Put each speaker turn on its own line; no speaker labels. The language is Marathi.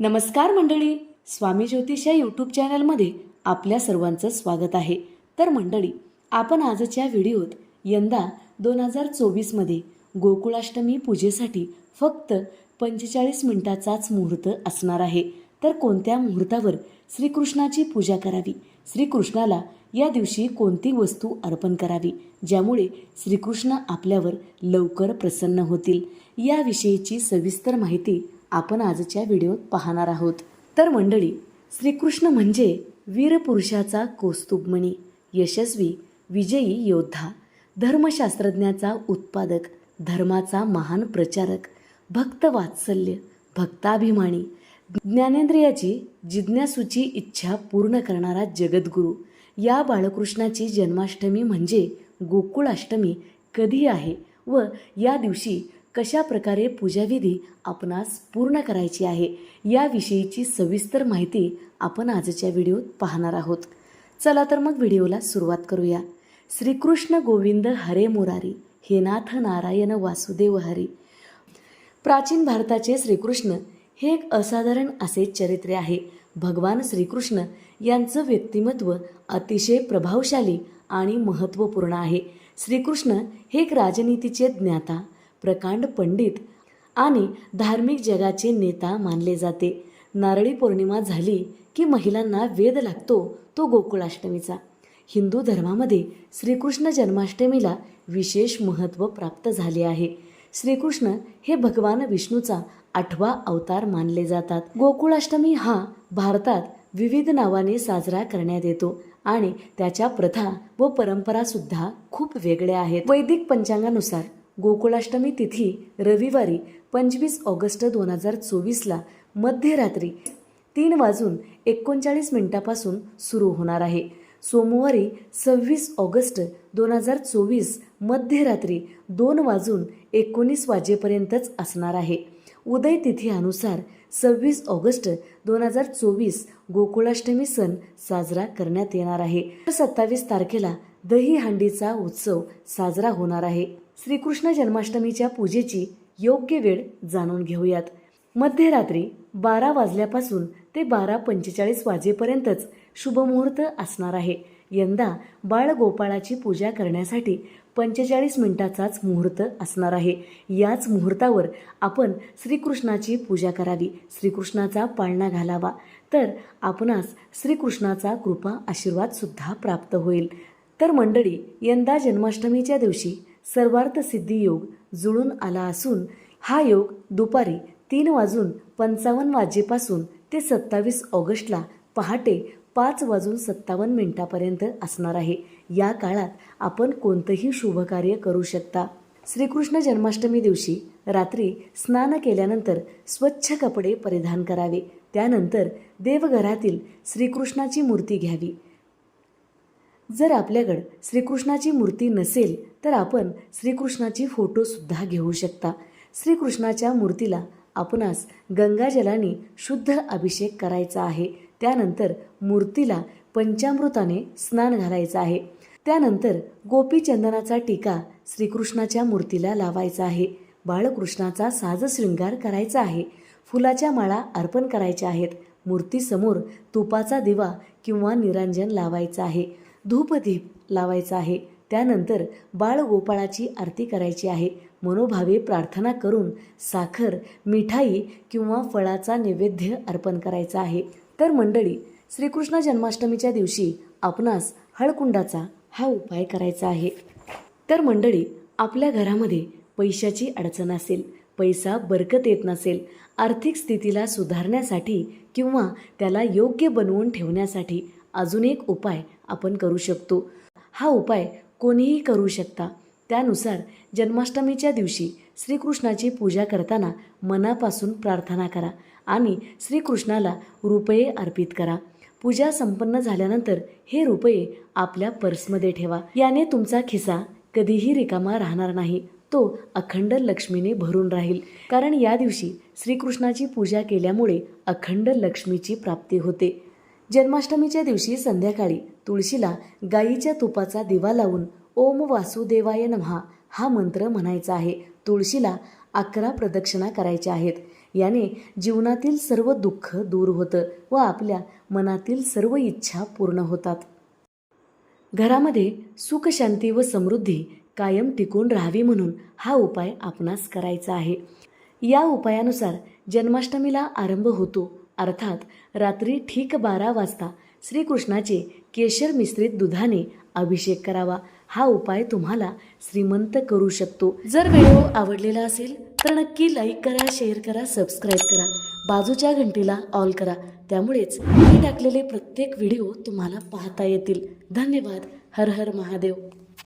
नमस्कार मंडळी स्वामी ज्योतिष या यूट्यूब चॅनलमध्ये आपल्या सर्वांचं स्वागत आहे. तर मंडळी आपण आजच्या व्हिडिओत यंदा दोन हजार चोवीसमध्ये गोकुळाष्टमी पूजेसाठी फक्त पंचेचाळीस मिनिटाचाच मुहूर्त असणार आहे. तर कोणत्या मुहूर्तावर श्रीकृष्णाची पूजा करावी? श्रीकृष्णाला या दिवशी कोणती वस्तू अर्पण करावी? ज्यामुळे श्रीकृष्ण आपल्यावर लवकर प्रसन्न होतील. याविषयीची सविस्तर माहिती आपण आजच्या व्हिडिओत पाहणार आहोत. तर मंडळी श्रीकृष्ण म्हणजे वीरपुरुषाचा कौस्तुभमणी यशस्वी विजयी योद्धा धर्मशास्त्रज्ञाचा उत्पादक धर्माचा महान प्रचारक भक्त वात्सल्य भक्ताभिमानी ज्ञानेंद्रियाची जिज्ञासूची इच्छा पूर्ण करणारा जगद्गुरू. या बाळकृष्णाची जन्माष्टमी म्हणजे गोकुळाष्टमी कधी आहे व या दिवशी कशा प्रकारे पूजाविधी आपणास पूर्ण करायची आहे याविषयीची सविस्तर माहिती आपण आजच्या व्हिडिओत पाहणार आहोत. चला तर मग व्हिडिओला सुरुवात करूया. श्रीकृष्ण गोविंद हरे मुरारी हे नाथ नारायण वासुदेव हरी. प्राचीन भारताचे श्रीकृष्ण हे एक असाधारण असे चरित्र आहे. भगवान श्रीकृष्ण यांचं व्यक्तिमत्व अतिशय प्रभावशाली आणि महत्त्वपूर्ण आहे. श्रीकृष्ण हे एक राजनीतीचे ज्ञाता प्रकांड पंडित आणि धार्मिक जगाचे नेता मानले जाते. नारळी पौर्णिमा झाली की महिलांना वेद लागतो तो गोकुळाष्टमीचा. हिंदू धर्मामध्ये श्रीकृष्ण जन्माष्टमीला विशेष महत्त्व प्राप्त झाले आहे. श्रीकृष्ण हे भगवान विष्णूचा आठवा अवतार मानले जातात. गोकुळाष्टमी हा भारतात विविध नावाने साजरा करण्यात येतो आणि त्याच्या प्रथा व परंपरा सुद्धा खूप वेगळ्या आहेत. वैदिक पंचांगानुसार गोकुळाष्टमी तिथी रविवारी पंचवीस ऑगस्ट दोन हजार चोवीसला मध्यरात्री तीन वाजून एकोणचाळीस मिनिटापासून सुरू होणार आहे. सोमवारी सव्वीस ऑगस्ट दोन हजार चोवीस मध्यरात्री दोन वाजून एकोणीस वाजेपर्यंतच असणार आहे. उदय तिथीनुसार सव्वीस ऑगस्ट दोन हजार चोवीस गोकुळाष्टमी सण साजरा करण्यात येणार आहे. तर सत्तावीस तारखेला दही हंडीचा उत्सव साजरा होणार आहे. श्रीकृष्ण जन्माष्टमीच्या पूजेची योग्य वेळ जाणून घेऊयात. मध्यरात्री बारा वाजल्यापासून ते बारा पंचेचाळीस वाजेपर्यंतच शुभमुहूर्त असणार आहे. यंदा बाळगोपाळाची पूजा करण्यासाठी पंचेचाळीस मिनिटाचाच मुहूर्त असणार आहे. याच मुहूर्तावर आपण श्रीकृष्णाची पूजा करावी श्रीकृष्णाचा पाळणा घालावा. तर आपणास श्रीकृष्णाचा कृपा आशीर्वादसुद्धा प्राप्त होईल. तर मंडळी यंदा जन्माष्टमीच्या दिवशी सर्वार्थ सिद्धी योग जुळून आला असून हा योग दुपारी तीन वाजून पंचावन्न वाजेपासून ते सत्तावीस ऑगस्टला पहाटे पाच वाजून सत्तावन्न मिनिटापर्यंत असणार आहे. या काळात आपण कोणतंही शुभकार्य करू शकता. श्रीकृष्ण जन्माष्टमी दिवशी रात्री स्नान केल्यानंतर स्वच्छ कपडे परिधान करावे. त्यानंतर देवघरातील श्रीकृष्णाची मूर्ती घ्यावी. जर आपल्याकडं श्रीकृष्णाची मूर्ती नसेल तर आपण श्रीकृष्णाची फोटोसुद्धा घेऊ शकता. श्रीकृष्णाच्या मूर्तीला आपणास गंगाजलाने शुद्ध अभिषेक करायचा आहे. त्यानंतर मूर्तीला पंचामृताने स्नान घालायचं आहे. त्यानंतर गोपीचंदनाचा टीका श्रीकृष्णाच्या मूर्तीला लावायचा आहे. बाळकृष्णाचा साजशृंगार करायचा आहे. फुलाच्या माळा अर्पण करायच्या आहेत. मूर्तीसमोर तुपाचा दिवा किंवा निरांजन लावायचं आहे. धूपदीप लावायचा आहे. त्यानंतर बाळगोपाळाची आरती करायची आहे. मनोभावे प्रार्थना करून साखर मिठाई किंवा फळाचा नैवेद्य अर्पण करायचा आहे. तर मंडळी श्रीकृष्ण जन्माष्टमीच्या दिवशी आपणास हळकुंडाचा हा उपाय करायचा आहे. तर मंडळी आपल्या घरामध्ये पैशाची अडचण असेल पैसा बरकत येत नसेल आर्थिक स्थितीला सुधारण्यासाठी किंवा त्याला योग्य बनवून ठेवण्यासाठी अजून एक उपाय आपण करू शकतो. हा उपाय कोणीही करू शकता. त्यानुसार जन्माष्टमीच्या दिवशी श्रीकृष्णाची पूजा करताना मनापासून प्रार्थना करा आणि श्रीकृष्णाला रुपये अर्पित करा. पूजा संपन्न झाल्यानंतर हे रुपये आपल्या पर्समध्ये ठेवा. याने तुमचा खिसा कधीही रिकामा राहणार नाही. तो अखंड लक्ष्मीने भरून राहील. कारण या दिवशी श्रीकृष्णाची पूजा केल्यामुळे अखंड लक्ष्मीची प्राप्ती होते. जन्माष्टमीच्या दिवशी संध्याकाळी तुळशीला गाईच्या तुपाचा दिवा लावून ओम वासुदेवाय नमहा हा मंत्र म्हणायचा आहे. तुळशीला अकरा प्रदक्षिणा करायच्या आहेत. याने जीवनातील सर्व दुःख दूर होतं व आपल्या मनातील सर्व इच्छा पूर्ण होतात. घरामध्ये सुख शांती व समृद्धी कायम टिकून राहावी म्हणून हा उपाय आपणास करायचा आहे. या उपायानुसार जन्माष्टमीला आरंभ होतो. अर्थात रात्री ठीक बारा वाजता श्रीकृष्णाचे केशर मिश्रित दुधाने अभिषेक करावा. हा उपाय तुम्हाला श्रीमंत करू शकतो. जर व्हिडिओ आवडलेला असेल तर नक्की लाईक करा शेअर करा सबस्क्राईब करा. बाजूच्या घंटीला ऑल करा. त्यामुळेच मी टाकलेले प्रत्येक व्हिडिओ तुम्हाला पाहता येतील. धन्यवाद. हर हर महादेव.